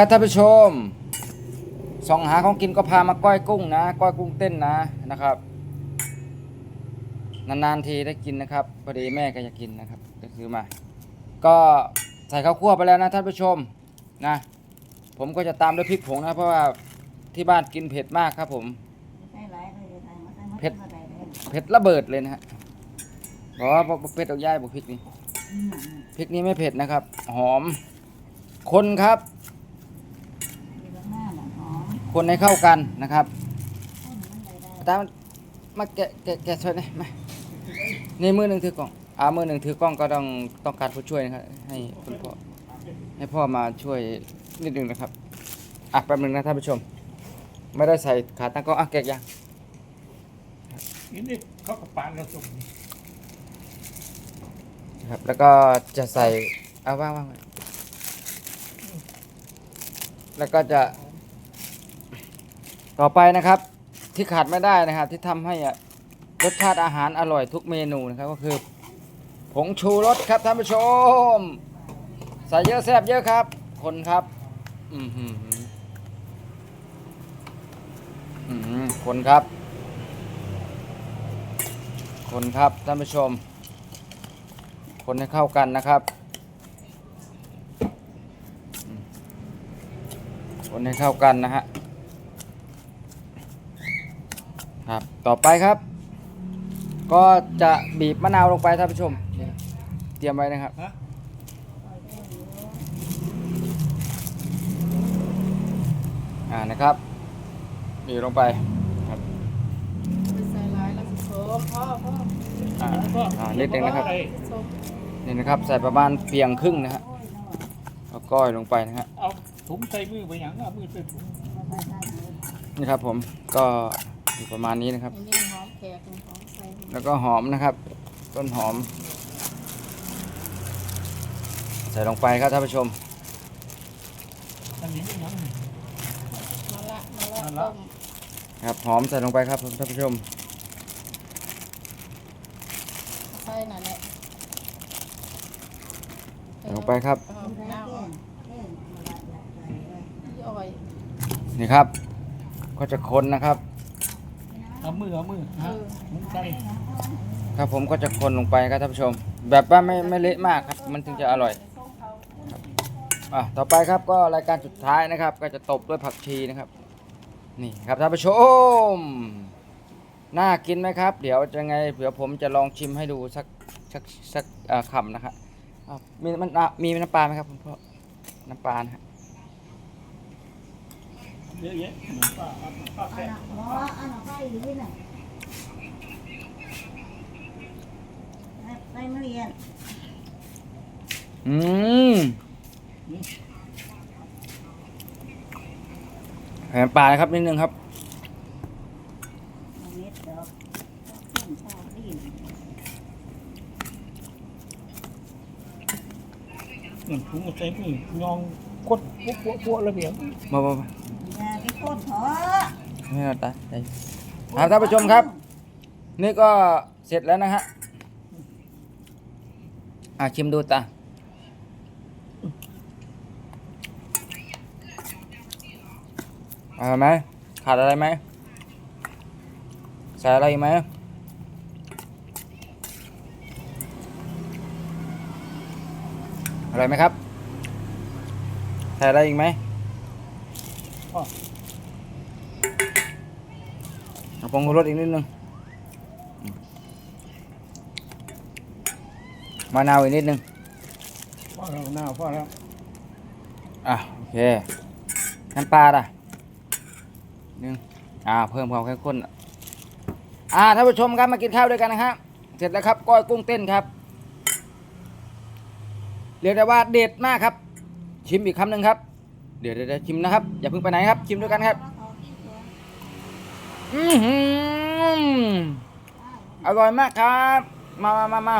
ครับท่านผู้ชมส่องหาของกินก็พามาก้อยกุ้งนะ ก้อยกุ้งเต้นนะนะครับ นานๆทีได้กินนะครับพอดีแม่ก็อยากกินนะครับก็ซื้อมา ก็ใส่ข้าวคั่วไปแล้วนะท่านผู้ชมนะ ผมก็จะตามด้วยพริกผงนะ เพราะว่าที่บ้านกินเผ็ดมากครับผมใส่หลายเลยใส่มาใส่มาเผ็ดใส่เลยเผ็ดระเบิดเลยนะฮะบอกว่าบ่เผ็ดเอาย่ายบอกพริกนี้อืมพริกนี้ไม่เผ็ดนะครับ หอม คนครับ มีรสหน้าหน่อยหอม คนให้เข้ากันนะครับข้นมันได้ได้ตามมาแกะแกะแกะช่วยหน่อยมานี่มือหนึ่งถือกล้องอ่ามือหนึ่งถือกล้องก็ต้องต้องการผู้ช่วยนะครับให้คุณพ่อให้พ่อมาช่วยนิดนึงนะครับอะแป๊บนึงนะท่านผู้ชม ไม่ได้ใส่ขาตั้งกล้องอะแกะยังนี่นี่เขาก็ปานเราส่งนี่นะครับแล้วก็จะใส่เอาว่างว่างไว้แล้วก็จะ ต่อไปนะครับที่ขาดไม่ได้นะครับ ที่ทำให้อรสชาติอาหารอร่อยทุกเมนูนะครับ ก็คือผงชูรสครับท่านผู้ชมใส่เยอะแซ่บเยอะครับ คนครับ อืมหืมอืมคนครับ คนครับท่านผู้ชม คนให้เข้ากันนะครับ คนให้เข้ากันนะฮะ ครับ ต่อไปครับ ก็จะบีบมะนาวลงไปท่านผู้ชมนี่เตรียมไว้นะครับฮะอ่านะครับบีบลงไปครับไปใส่ร้ายแล้วสิโสมพ่อพ่ออ่าอ่านิดนึงนะครับไอ้โสมนี่นะครับ ใส่ประมาณเพียงครึ่งนะฮะแล้วก้อยลงไปนะฮะ เอาถุงใส่มือไปอย่างเอามือใส่ถุงใส่ใส่เลยนี่ครับผมก็ อยู่ประมาณนี้นะครับ อันนี้หอมแขกหอมใส่แล้วก็หอมนะครับ ต้นหอม ใส่ลงไปครับท่านผู้ชมอันนี้ไม่ยังมะละมะละมะละต้มครับหอมใส่ลงไปครับท่านผู้ชมใส่นั่นแหละใส่ลงไปครับเอาน้ำเก่งเก่งมาละละใส่เลยย่อยนี่ครับ ก็จะคนนะครับ เอามือเอามือฮะถุงใส่ครับผมก็จะคนลงไปครับท่านผู้ชม แบบว่าไม่ไม่เละมากครับ มันถึงจะอร่อยครับอะต่อไปครับก็รายการสุดท้ายนะครับ ก็จะตบด้วยผักชีนะครับ นี่ครับท่านผู้ชม น่ากินไหมครับ เดี๋ยวจะไงเดี๋ยวผมจะลองชิมให้ดูสักสักสักเอ่อคำนะครับอ้าวมีมันอะมีน้ำปลาไหมครับคุณพ่อน้ำปลานะฮะเยอะแยะเหมือนป้าเอาป้าอัแค่นน่ะหม ออันน่ะใส่อยู่นี่น่ะใส่ใส่มะเรียนอืมแผ่นปลานะครับนิดนึงครับ เอาเม็ดดอกขึ้นพอดีเหมือนถุงใส่มือยองกดพวกพวกพวกระเบียบมามามา อย่าไปโคตรเถอะ ไม่เอาตาใจ ครับท่านผู้ชมครับ นี่ก็เสร็จแล้วนะฮะอะชิมดูตาอาไหมขาดอะไรไหมใส่อะไรอีกไหมอะไรไหมครับใส่อะไรอีกไหม เอา ปรุงรสอีกนิดนึงอืมมะนาวอีกนิดนึงพ่อเราหน้าพ่อแล้วอะโอเคน้ำปลาล่ะนึงอ่าเพิ่มความเข้มข้นอ่าท่านผู้ชมครับมากินข้าวด้วยกันนะครับเสร็จแล้วครับก้อยกุ้งเต้นครับเรียกได้ว่าเด็ดมากครับ ชิมอีกคำหนึ่งครับ เดี๋ยวเดี๋ยวเดี๋ยวชิมนะครับ อย่าเพิ่งไปไหนครับ ชิมด้วยกันครับอือหือ อร่อยมากครับ มามามามา